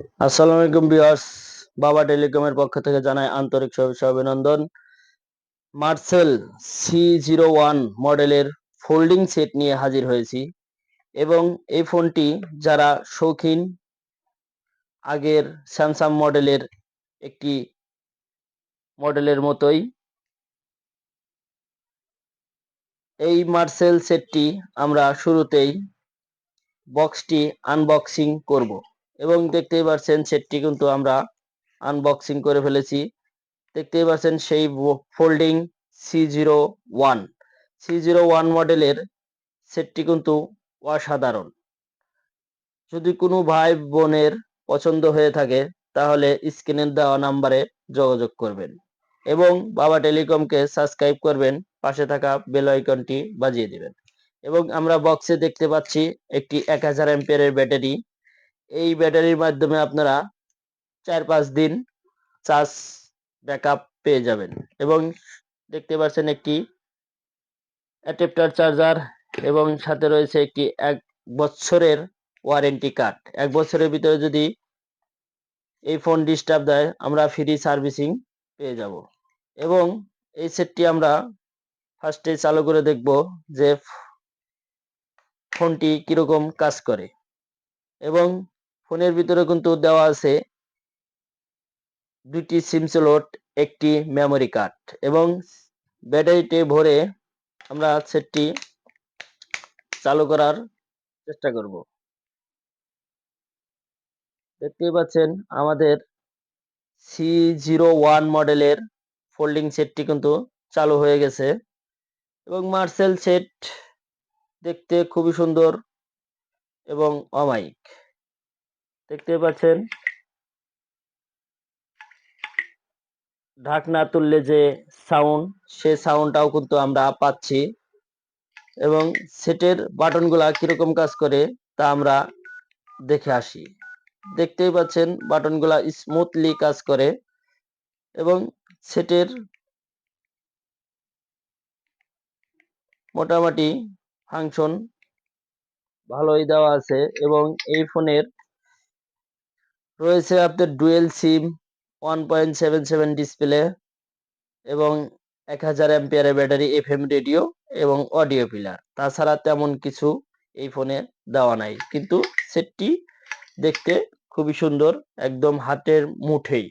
আসসালামু আলাইকুম বিয়ার্স বাবা টেলিকমের পক্ষ থেকে জানাই আন্তরিক শুভেচ্ছা অভিনন্দন মার্সেল সি জিরো ওয়ান মডেলের ফোল্ডিং সেট নিয়ে হাজির হয়েছি এবং এই ফোনটি যারা শৌখিন আগের স্যামসাং মডেলের একটি মডেলের মতোই, এই মার্সেল সেটটি আমরা শুরুতেই বক্সটি আনবক্সিং করব। এবং দেখতেই পাচ্ছেন সেটটি কিন্তু আমরা আনবক্সিং করে ফেলেছি। দেখতেই পাচ্ছেন সেই folding C zero one C zero one মডেলের সেটটি কিন্তু অসাধারণ। যদি কোনো ভাই বোনের পছন্দ হয়ে থাকে, তাহলে স্ক্রিনের দেওয়া নাম্বারে যোগাযোগ করবেন। এবং বাবা টেলিকমকে সাবস্ক্রাইব করবেন, পাশে থাকা বেল আইকনটি বাজিয়ে দিবেন। এবং আমরা বক্সে দেখতে পাচ্ছি একটি এক হাজার এম্পিয়ারের ব্যাটারি এই ব্যাটারির মাধ্যমে আপনারা চার পাঁচ দিন চার্জ ব্যাকআপ পেয়ে যাবেন। এবং দেখতে পাচ্ছেন একটি অ্যাডাপ্টার চার্জার এবং সাথে রয়েছে একটি এক বছরের ওয়ারেন্টি কার্ড। এক বছরের ভিতরে যদি এই ফোন ডিস্টার্ব দেয়, আমরা ফ্রি সার্ভিসিং পেয়ে যাব। এবং এই সেটটি আমরা ফার্স্টে চালু করে দেখব যে ফোনটি কীরকম কাজ করে। এবং ফোনের ভিতরে কিন্তু দেওয়া আছে দুটি সিম স্লট একটি মেমোরি কার্ড এবং ব্যাটারিটি ভরে আমরা সেটটি চালু করার চেষ্টা করব। দেখতেই পাচ্ছেন আমাদের সি জিরো ওয়ান মডেলের ফোল্ডিং সেটটি কিন্তু চালু হয়ে গেছে এবং মার্সেল সেট দেখতে খুবই সুন্দর এবং অমায়িক। দেখতে পাচ্ছেন। ঢাকনা তুললে যে সাউন্ড সে সাউন্ডটাও কিন্তু আমরা পাচ্ছি। এবং সেটের বাটনগুলা কীরকম কাজ করে তা আমরা দেখে আসি। দেখতেই পাচ্ছেন বাটনগুলা স্মুথলি কাজ করে এবং সেটের মোটামুটি ফাংশন ভালোই দেওয়া আছে এবং এই ফোনের রয়েছে আপনার dual SIM one point seven seven display এবং এক হাজার অ্যাম্পিয়ারের ব্যাটারি এফ এম রেডিও এবং অডিও পিলার তাছাড়া তেমন কিছু এই ফোনে দেওয়া নাই। কিন্তু সেটটি দেখতে খুবই সুন্দর, একদম হাতের মুঠেই।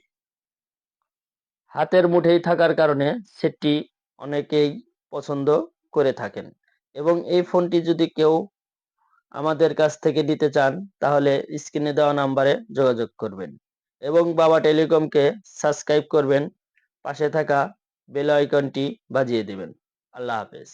হাতের মুঠেই থাকার কারণে সেটটি অনেকেই পছন্দ করে থাকেন। এবং এই ফোনটি যদি কেউ আমাদের কাছ থেকে নিতে চান, তাহলে স্ক্রিনে দেওয়া নাম্বারে যোগাযোগ করবেন। এবং বাবা টেলিকমকে সাবস্ক্রাইব করবেন, পাশে থাকা বেল আইকনটি বাজিয়ে দেবেন। আল্লাহ হাফেজ।